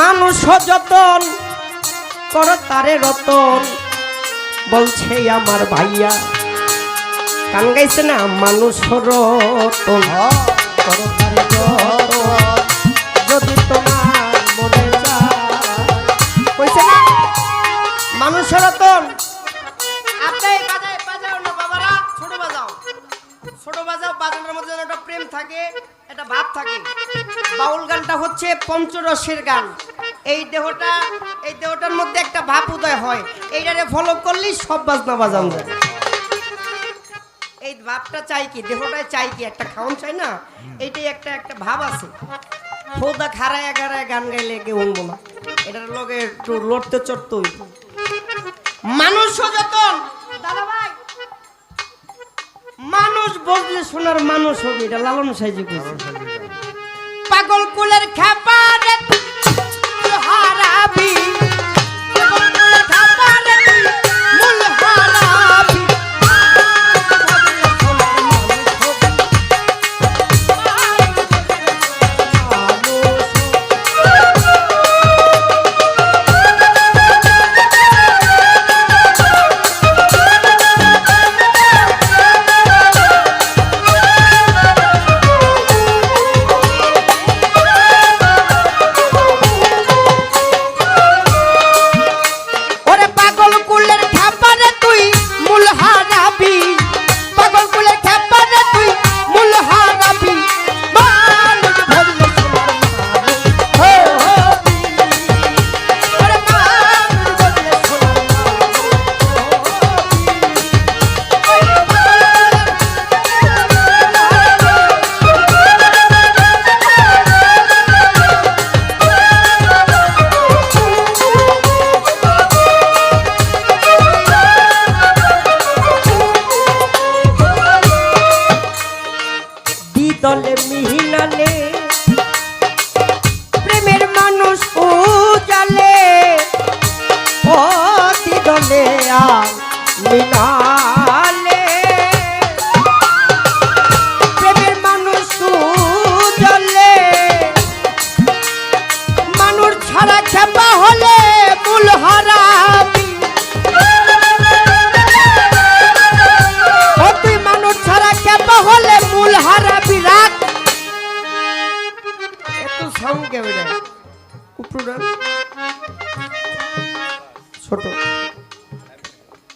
মানুষ যতন কর তারে রতন, বলছে আমার ভাইয়া। গান গাইছে না? মানুষ রতন। যদি তোমার মনে মানুষ রতন প্রেম থাকে, একটা ভাব থাকে। বাউল গানটা হচ্ছে পঞ্চরসের গান। এই দেহটা, এই দেহটার মধ্যে একটা ভাব উদয় হয়। এইটারে ফলো করলেই সব বাজনা বাজান যায়। এই ভাবটা চাই কি? দেহটায় চাই কি? একটা খাওয়ান চাই না? এইটাই একটা একটা ভাব আছে। খোদা খারায় খারায় গান গাইলে কেউ না। এটার লগে একটু লড়তে চড়তে মানুষ সচেতন দাদা ভাই! মানুষ বসলে শোনার মানুষ হবে এটা লালন সাইজি পাগল কুলের খাবারে না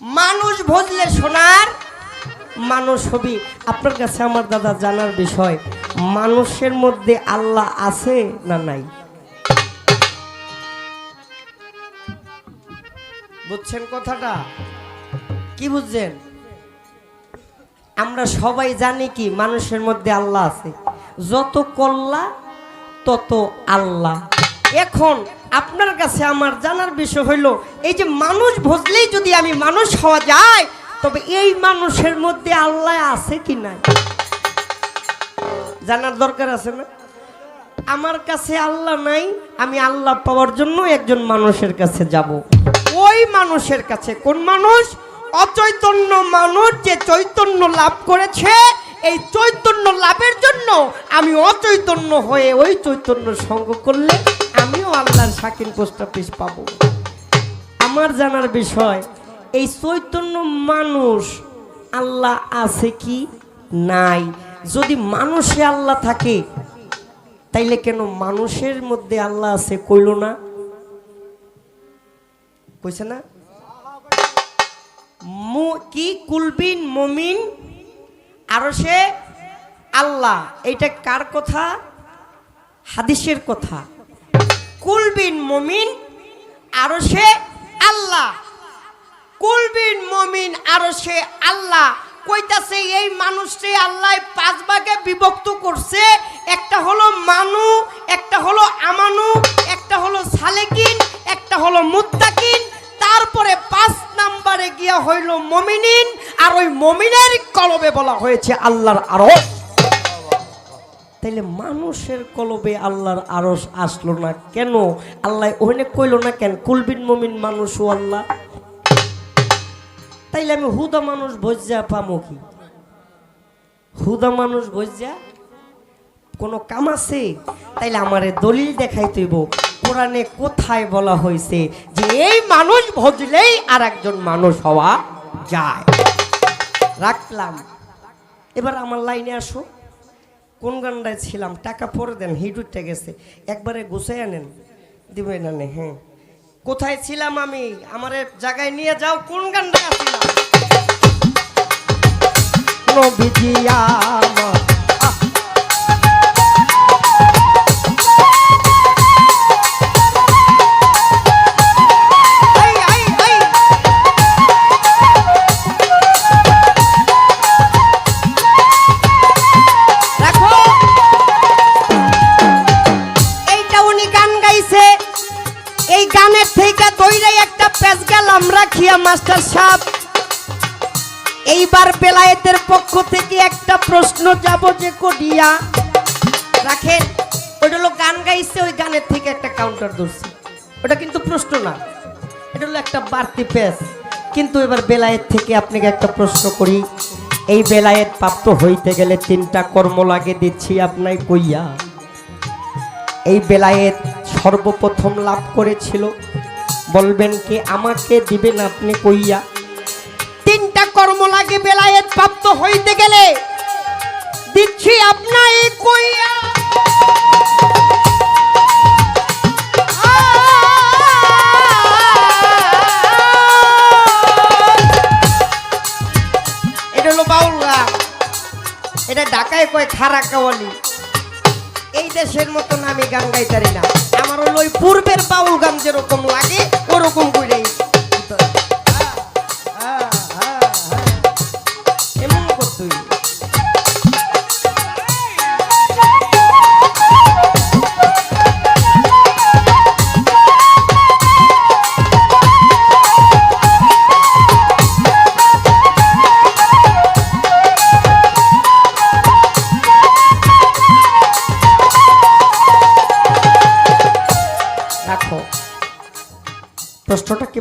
মানুষ ভজলে সোনার, মানুষ হবি। আপনার কাছে আমার দাদা জানার বিষয়, মানুষের মধ্যে আল্লাহ আছে না নাই? বুঝছেন কথাটা? কি বুঝছেন? আমরা সবাই জানি কি, মানুষের মধ্যে আল্লাহ আছে। যত কল্লা, তত আল্লাহ। এখন আপনার কাছে আমার জানার বিষয় হইল, এই যে মানুষ ভজলেই যদি আমি মানুষ হওয়া যায়, তবে এই মানুষের মধ্যে আল্লাহ আছে কি নাই? জানার দরকার আছে না? আমার কাছে আল্লাহ নাই, আমি আল্লাহ পাওয়ার জন্য একজন মানুষের কাছে যাব। ওই মানুষের কাছে কোন মানুষ? অচৈতন্য মানুষ যে চৈতন্য লাভ করেছে, এই চৈতন্য লাভের জন্য আমি অচৈতন্য হয়ে ওই চৈতন্য সঙ্গ করলে আমিও আল্লাহর সাকিন পোস্ট অফিস পাবো। আমার জানার বিষয়, এই চৈতন্য মানুষ আল্লাহ আছে কি নাই? যদি মানুষে আল্লাহ থাকে, তাইলে কেন মানুষের মধ্যে আল্লাহ আছে কইল না? কইছে না? কি কুলবিন মমিন? আরও সে আল্লাহ, এইটা কার কথা? হাদিসের কথা। কুলবিন মমিন, আরও সে আল্লাহ। কুলবিন মমিন, আরও সে আল্লাহ। কইতাছে, এই মানুষটি আল্লাহ পাঁচ ভাগে বিভক্ত করছে। একটা হলো মানু, একটা হলো আমানু, একটা হলো সালেকিন, একটা হলো মুত্তাকিন। তারপরে পাঁচ নাম্বারে গিয়া হইল মমিনিন, আর ওই মমিনের কলবে বলা হয়েছে আল্লাহর আরশ। তাইলে মানুষের কলবে আল্লাহর আরস আসলো না কেন? আল্লাহ ওখানে কইল না কেন? কুলবিন মমিন মানুষ ও আল্লাহ। তাইলে আমি হুদা মানুষ ভজ্জা পামো কি? হুদা মানুষ ভজ্জা কোনো কাম আছে? তাইলে আমারে দলিল দেখাই তৈব কোরআনে কোথায় বলা হয়েছে যে এই মানুষ ভজলেই আর একজন মানুষ হওয়া যায়? রাখলাম। এবার আমার লাইনে আসো। কোন গানটায় ছিলাম? টাকা পরে দেন হিট উঠে গেছে। একবারে গুছাই আনেন দিবে না নে, হ্যাঁ। কোথায় ছিলাম আমি? আমার জায়গায় নিয়ে যাও কোন গানটায় ছিলাম গেলাম রাখিয়া মাস্টার সাহেব, এইবার বেলায়েতের পক্ষ থেকে একটা প্রশ্ন যাব যে করিয়া, রাখেন ওটা হলো গান গাইছে, ওই গানের থেকে একটা কাউন্টার ধরছি। ওটা কিন্তু প্রশ্ন না, এটা হলো একটা বাড়তি পেজ কিন্তু এবার বেলায়েত থেকে আপনাকে একটা প্রশ্ন করি, এই বেলায়েত প্রাপ্ত হইতে গেলে তিনটা কর্ম লাগে দিচ্ছি আপনাই কইয়া। এই বেলায়েত সর্বপ্রথম লাভ করেছিল বলবেন কি, আমাকে দিবেন আপনি কইয়া? তিনটা কর্ম লাগে, বেলায়েত প্রাপ্ত হইতে গেলে। দিচ্ছি আপনাই কইয়া। এটা হলো বাউল এটা কয় খারা কাওয়ালি এই দেশের মতন আমি গান গাইতারি না। ওই পূর্বের বাউল গান যেরকম লাগে ওরকম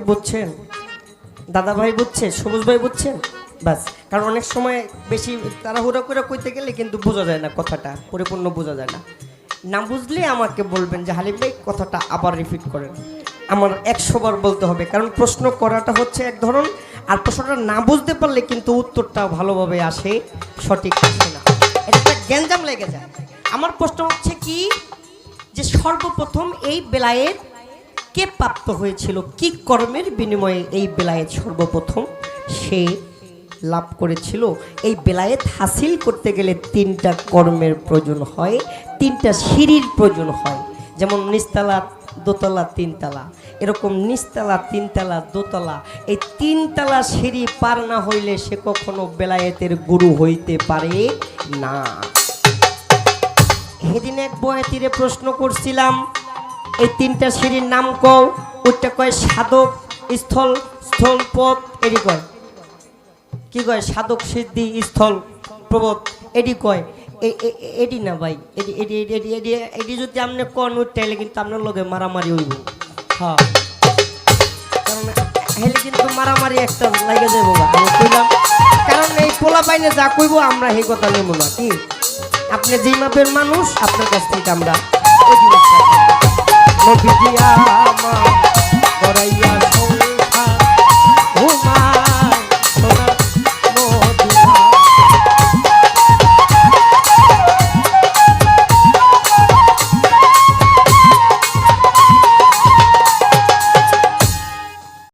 বুঝছেন? দাদা ভাই বুঝছে সবুজ ভাই বুঝছেন? বাস। কারণ অনেক সময় বেশি তাড়াহুড়ো করে কইতে গেলে কিন্তু বোঝা যায় না কথাটা, পরিপূর্ণ বোঝা যায় না। না বুঝলে আমাকে বলবেন যে, হালিম ভাই, কথাটা আবার রিপিট করেন। আমার একশোবার বলতে হবে, কারণ প্রশ্ন করাটা হচ্ছে এক ধরন, আর প্রশ্নটা না বুঝতে পারলে কিন্তু উত্তরটা ভালোভাবে আসে, সঠিক আসে না। এটা একটা গ্যাঞ্জাম লেগে যায়। আমার প্রশ্ন হচ্ছে কি? যে সর্বপ্রথম এই বেলায়েত কে প্রাপ্ত হয়েছিল? কি কর্মের বিনিময়ে এই বেলায়েত সর্বপ্রথম? সে লাভ করেছিল। এই বেলায়েত হাসিল করতে গেলে তিনটা কর্মের প্রয়োজন হয়, তিনটা সিঁড়ির প্রয়োজন হয়। যেমন নিস্তালা, দোতলা, তিনতলা। এরকম নিস্তালা, তিনতলা, দোতলা, এই তিনতলা সিঁড়ি পার না হইলে সে কখনো বেলায়েতের গুরু হইতে পারে না। সেদিন এক বয়াতিরে প্রশ্ন করছিলাম এই তিনটা সিঁড়ির নাম কও, ওইটা কয় সাধক, স্থল স্থল পথ, এডি কয়। কি কয়? সাধক, সিদ্ধি, স্থল প্রবোধ এডি কয়। এ- এ- এ- না ভাই, এডি এডি এডি এডি এডি যদি আপনি কন উঠতে কিন্তু আপনার লগে মারামারি হইব। হ্যাঁ। কারণ হেলে কিন্তু মারামারি একটা লাগে যাব। আমি কইলাম, কারণ এই পোলা পাইনে যা কইব আমরা সেই কথা নেব না, কি? আপনি যেই মাপের মানুষ, আপনার কাছ থেকে আমরা নবীজি আমার